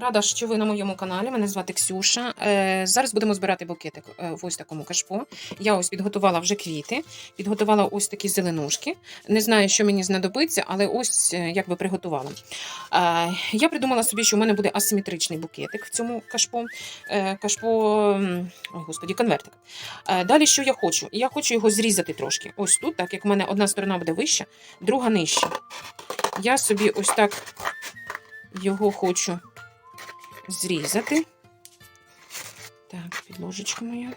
Рада, що ви на моєму каналі. Мене звати Ксюша. Е, зараз будемо збирати букетик е, в ось такому кашпо. Я ось підготувала вже квіти, підготувала ось такі зеленушки. Не знаю, що мені знадобиться, але ось е, як би приготувала. Я придумала собі, що в мене буде асиметричний букетик в цьому кашпо. Кашпо, ой, господі, конвертик. Далі, що я хочу? Я хочу його зрізати трошки. Ось тут, так як в мене одна сторона буде вища, друга нижча. Я собі ось так його хочу зрізати. Так, підложечка моя.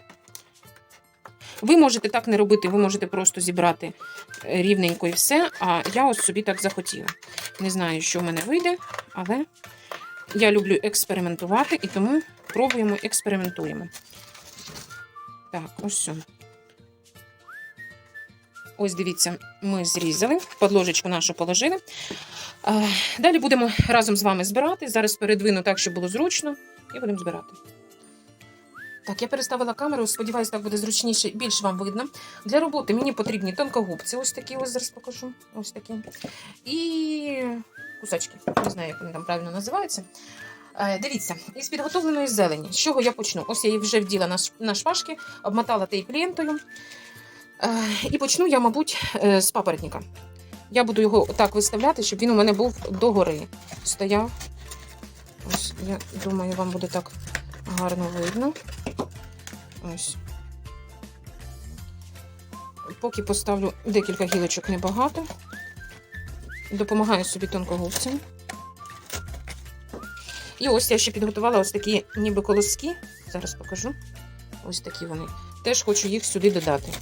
Ви можете так не робити, ви можете просто зібрати е, рівненько і все, а я ось собі так захотіла. Не знаю, що в мене вийде, але я люблю експериментувати і тому пробуємо, експериментуємо. Так, ось все. Ось дивіться, ми зрізали, подложечку нашу положили. Далі будемо разом з вами збирати. Зараз передвину так, щоб було зручно, і будемо збирати. Так, я переставила камеру, сподіваюся, так буде зручніше, більш вам видно. Для роботи мені потрібні тонкогубці, ось такі, ось зараз покажу. Ось такі. І кусачки. Не знаю, як вони там правильно називаються. Е, Дивіться, із підготовленої зелені. З чого я почну? Ось я її вже вділа на шпажки, обмотала тейп лентою. Е, І почну я, мабуть, е, з папоротника. Я буду його так виставляти, щоб він у мене був догори. Стояв. Ось, я думаю, вам буде так гарно видно. Ось. Поки поставлю декілька гілочок небагато. Допомагаю собі тонкогубцям. І ось я ще підготувала ось такі ніби колоски. Зараз покажу. Ось такі вони. Теж хочу їх сюди додати.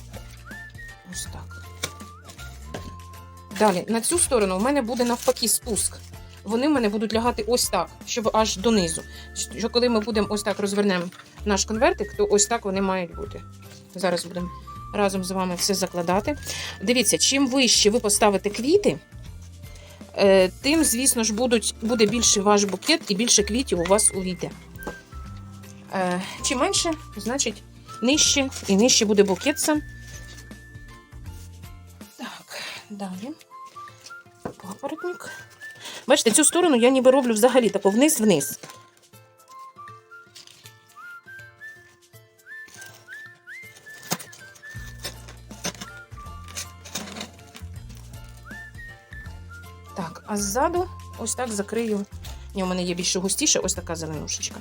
Далі, на цю сторону у мене буде навпаки спуск. Вони в мене будуть лягати ось так, щоб аж донизу. Що коли ми будемо ось так розвернемо наш конвертик, то ось так вони мають бути. Зараз будемо разом з вами все закладати. Дивіться, чим вище ви поставите квіти, е, тим, звісно ж, будуть, буде більше ваш букет і більше квітів у вас увійде. Е, Чим менше, значить нижче і нижче буде букет сам. Так, далі. Папоротник. Бачите, цю сторону я ніби роблю взагалі тако вниз-вниз. Так, а ззаду ось так закрию. Ні, у мене є більше густіше, ось така зеленушечка.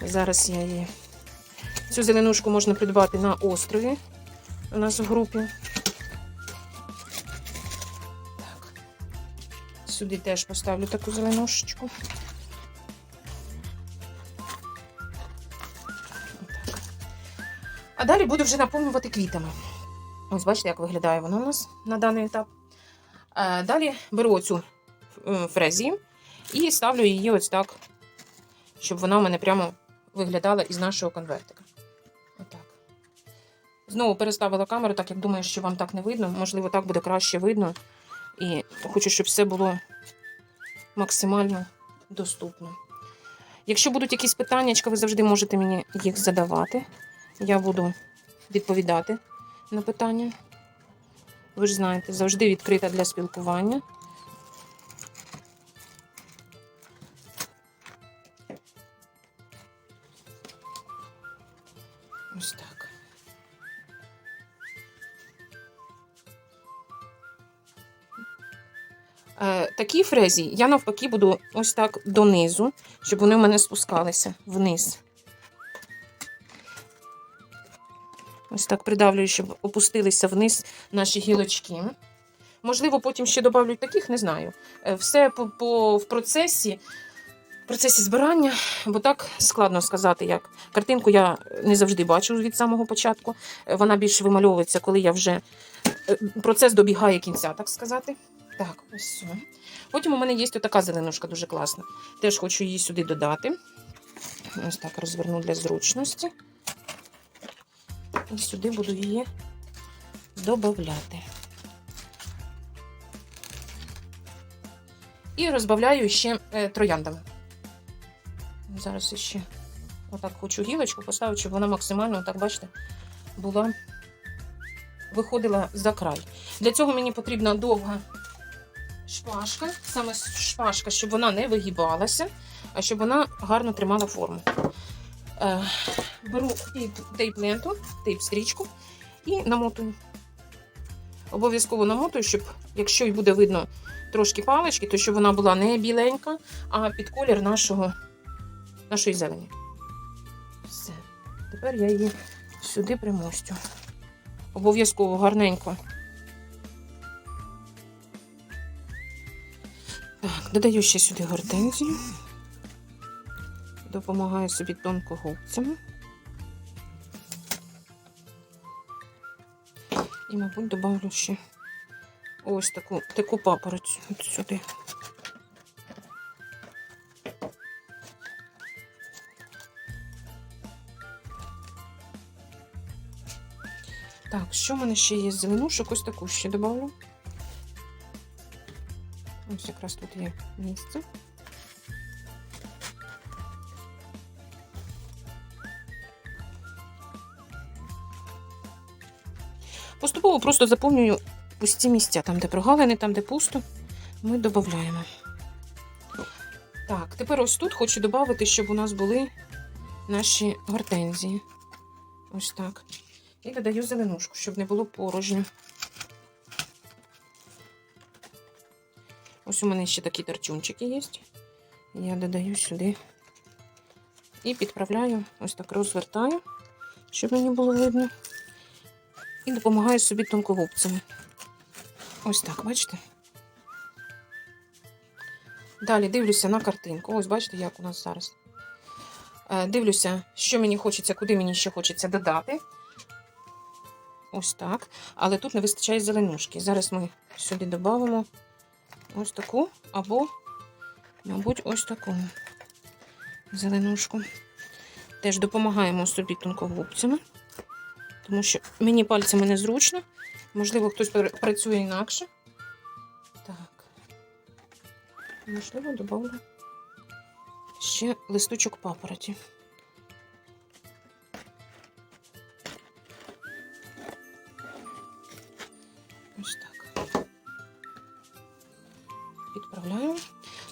Зараз я її. Цю зеленушку можна придбати на острові у нас в групі. Сюди теж поставлю таку зеленушечку. А далі буду вже наповнювати квітами. Ось бачите, як виглядає воно у нас на даний етап. Е, Далі беру оцю е, фрезію і ставлю її ось так, щоб вона у мене прямо виглядала із нашого конвертика. Отак. Знову переставила камеру, так як думаю, що вам так не видно. Можливо, так буде краще видно. Хочу, щоб все було максимально доступно. Якщо будуть якісь питання, ви завжди можете мені їх задавати. Я буду відповідати на питання. Ви ж знаєте, завжди відкрита для спілкування. Такі фрезі я навпаки буду ось так донизу, щоб вони в мене спускалися вниз. Ось так придавлюю, щоб опустилися вниз наші гілочки. Можливо, потім ще добавлю таких, не знаю. Е, Все по, по, в процесі, в процесі збирання, бо так складно сказати, як. Картинку я не завжди бачу від самого початку. Е, Вона більше вимальовується, коли я вже е, процес добігає кінця, так сказати. Так, ось все. Потім у мене є така зеленушка дуже класна. Теж хочу її сюди додати. Ось так розверну для зручності. І сюди буду її додати. І розбавляю ще е, трояндами. Зараз ще отак хочу гілочку поставити, щоб вона максимально, так бачите, була, виходила за край. Для цього мені потрібна довга шпажка, саме шпажка, щоб вона не вигибалася. а щоб вона гарно тримала форму. Е, беру тейп- тейп-ленту, тейп-стрічку і намотую. Обов'язково намотую, щоб, якщо й буде видно трошки палички, то щоб вона була не біленька, а під колір нашого, нашої зелені. Все. Тепер я її сюди примостю. Обов'язково гарненько. Так, додаю ще сюди гортензію. Допомагаю собі тонкогубцями. І, мабуть, добавлю ще ось таку, таку папороть от сюди. Так, що в мене ще є з зеленушок? Ось таку ще добавлю. Ось якраз тут є місце. Поступово просто заповнюю пусті місця, там, де прогалини, там, де пусто, ми додаємо. Так, тепер ось тут хочу додати, щоб у нас були наші гортензії. Ось так. І додаю зеленушку, щоб не було порожньо. Ось у мене ще такі торчунчики є. Я додаю сюди і підправляю, ось так розвертаю, щоб мені було видно. І допомагаю собі тонкогубцями. Ось так, бачите? Далі дивлюся на картинку. Ось бачите, як у нас зараз. Е, Дивлюся, що мені хочеться, куди мені ще хочеться додати. Ось так. Але тут не вистачає зеленушки. Зараз ми сюди додамо ось таку, або, мабуть, ось таку зеленушку. Теж допомагаємо собі тонкогубцями, тому що мені пальцями незручно. Можливо, хтось працює інакше. Так. Можливо, додавлю ще листочок папороті. Ось так. Підправляю.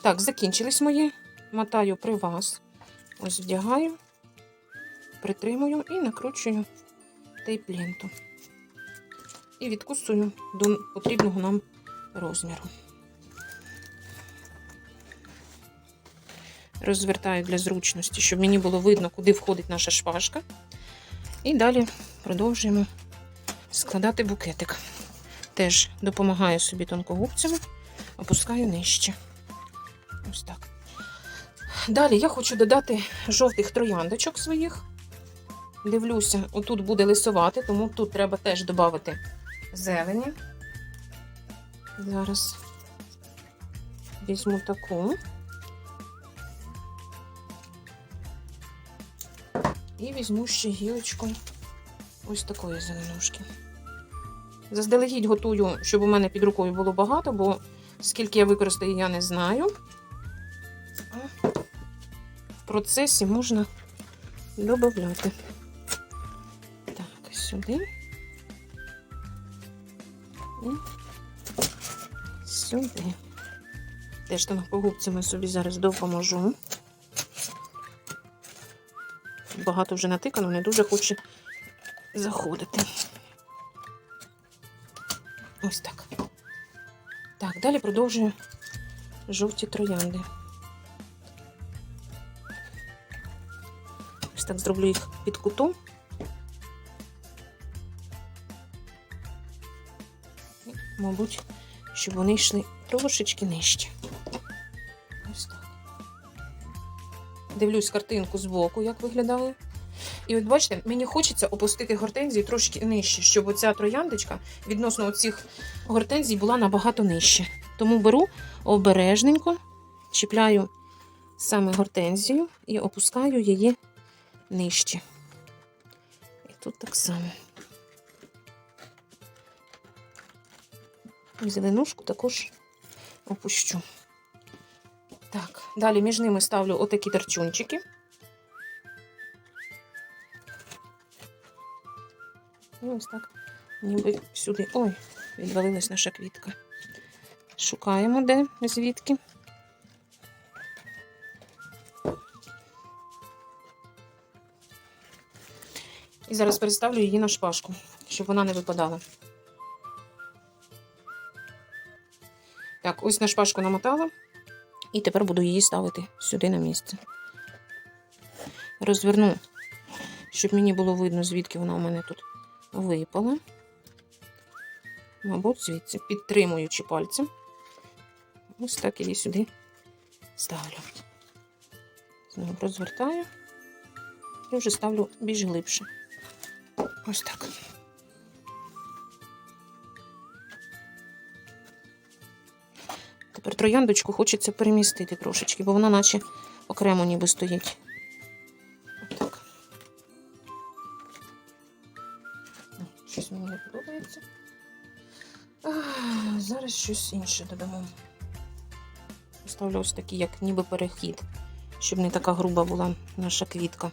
Так, закінчились мої. Мотаю при вас. Ось вдягаю, притримую і накручую тейп-ленту. І відкусую до потрібного нам розміру. Розвертаю для зручності, щоб мені було видно, куди входить наша шпажка. І далі продовжуємо складати букетик. Теж допомагаю собі тонкогубцями, опускаю нижче. Ось так. Далі я хочу додати жовтих трояндочок своїх. Дивлюся, отут буде лисувати, тому тут треба теж додати зелені. Зараз візьму таку. І візьму ще гілочку ось такої зеленушки. Заздалегідь готую, щоб у мене під рукою було багато, бо скільки я використаю, я не знаю. В процесі можна додати. Так, сюди. І сюди. Теж там погубцями собі зараз допоможу. Багато вже натикано, не дуже хоче заходити. Ось так. Так, далі продовжую жовті троянди. Ось так зроблю їх під кутом. Мабуть, щоб вони йшли трошечки нижче. Ось так. Дивлюсь картинку збоку, як виглядає. І от бачите, мені хочеться опустити гортензії трошки нижче, щоб оця трояндочка відносно оцих гортензій була набагато нижче. Тому беру обережненько, чіпляю саме гортензію і опускаю її нижче. І тут так само. Зеленушку також опущу. Так, далі між ними ставлю отакі торчунчики. Ну, ось так. Ніби сюди. Ой, відвалилась наша квітка. Шукаємо де, звідки. І зараз переставлю її на шпажку, щоб вона не випадала. Так, ось на шпажку намотала, і тепер буду її ставити сюди на місце. Розверну, щоб мені було видно, звідки вона у мене тут випала. Мабуть, звідси, підтримуючи пальцем. Ось так її сюди ставлю. Знову розвертаю і вже ставлю більш глибше. Ось так. Тепер трояндочку хочеться перемістити трошечки, бо вона наче окремо ніби стоїть. Мені не подобається. Зараз щось інше додамо. Поставлю ось такий, як ніби перехід, щоб не така груба була наша квітка.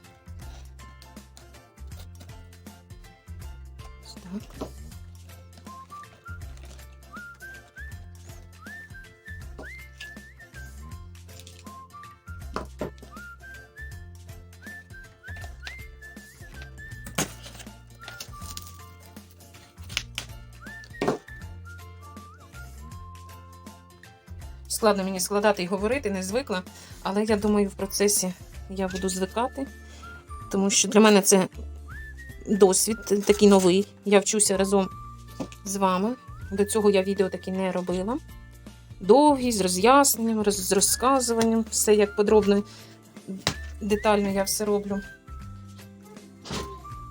Складно мені складати і говорити, не звикла. Але я думаю, в процесі я буду звикати, тому що для мене це досвід такий новий. Я вчуся разом з вами. До цього я відео такі не робила. Довгі, з роз'ясненням, роз- з розказуванням, все як подробно, детально я все роблю.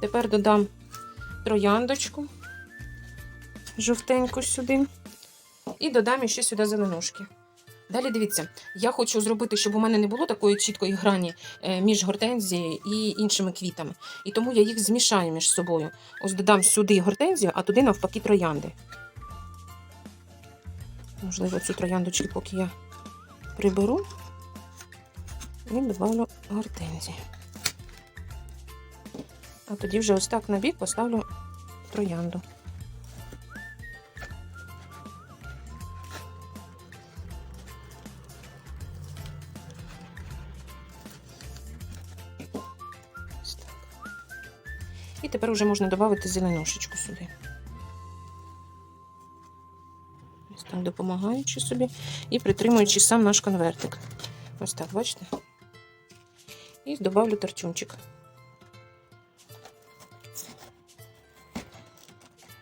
Тепер додам трояндочку жовтеньку сюди. І додам ще сюди зеленушки. Далі дивіться, я хочу зробити, щоб у мене не було такої чіткої грані е, між гортензією і іншими квітами. І тому я їх змішаю між собою. Ось додам сюди гортензію, а туди навпаки троянди. Можливо, цю трояндочку поки я приберу і добавлю гортензію. А тоді вже ось так на бік поставлю троянду. Тепер вже можна додати зеленушечку сюди. Ось так допомагаючи собі і притримуючи сам наш конвертик. Ось так, бачите? І додавлю тартюнчик.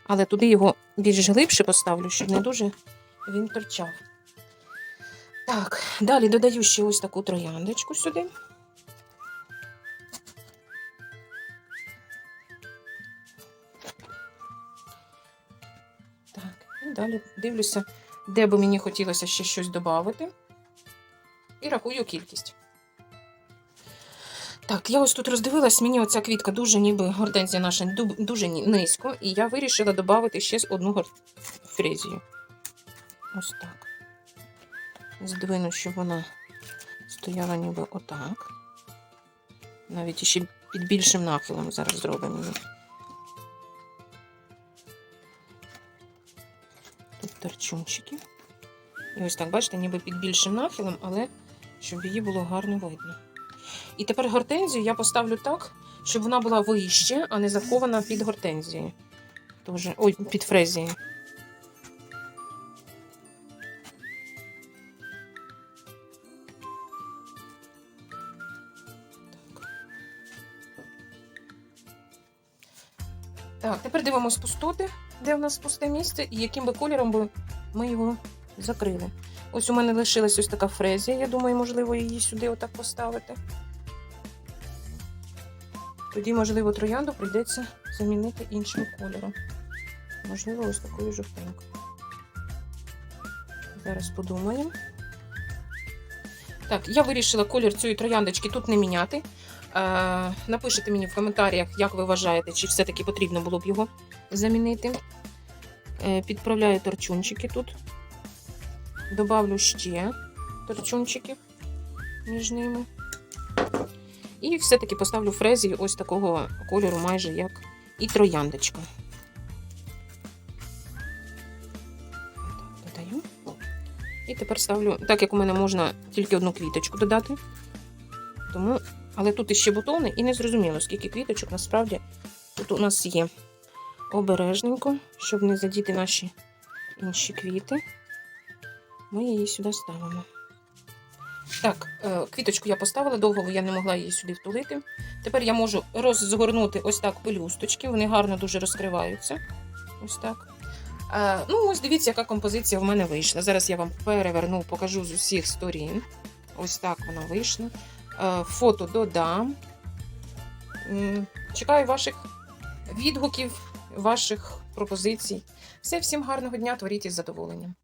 Але туди його більш глибше поставлю, щоб не дуже він торчав. Так, далі додаю ще ось таку трояндочку сюди. Далі дивлюся, де би мені хотілося ще щось додати. І рахую кількість. Так, я ось тут роздивилась, мені оця квітка дуже ніби гортензія наша дуже низько, і я вирішила додати ще одну фрезію. Ось так. Здвину, щоб вона стояла ніби отак. Навіть ще під більшим нахилом зараз зробимо її. Тут. І ось так, бачите, ніби під більшим нахилом, але щоб її було гарно видно. І тепер гортензію я поставлю так, щоб вона була вище, а не захована під гортензією. Тоже, ой, під фрезією. Так, тепер дивимось пустоти, де в нас пусте місце, і яким би кольором би ми його закрили. Ось у мене лишилась ось така фрезія. Я думаю, можливо, її сюди отак поставити. Тоді, можливо, троянду прийдеться замінити іншим кольором. Можливо, ось такою жовтенькою. Зараз подумаємо. Так, я вирішила колір цієї трояндочки тут не міняти. Е, напишіть мені в коментарях, як ви вважаєте, чи все-таки потрібно було б його замінити. Е, підправляю торчунчики тут. Добавлю ще торчунчиків між ними. І все-таки поставлю фрезі ось такого кольору, майже як і трояндочка. Додаю. І тепер ставлю, так як у мене можна тільки одну квіточку додати. Тому, але тут іще бутони, і не зрозуміло, скільки квіточок насправді тут у нас є обережненько, щоб не задіти наші інші квіти. Ми її сюди ставимо. Так, е, квіточку я поставила, довго я не могла її сюди втулити. Тепер я можу розгорнути ось так пелюсточки, вони гарно дуже розкриваються. Ось так. Е, ну, ось дивіться, яка композиція в мене вийшла. Зараз я вам переверну, покажу з усіх сторін. Ось так вона вийшла. Е, фото додам. Чекаю ваших відгуків, ваших пропозицій. Все, всім гарного дня, творіть із задоволенням.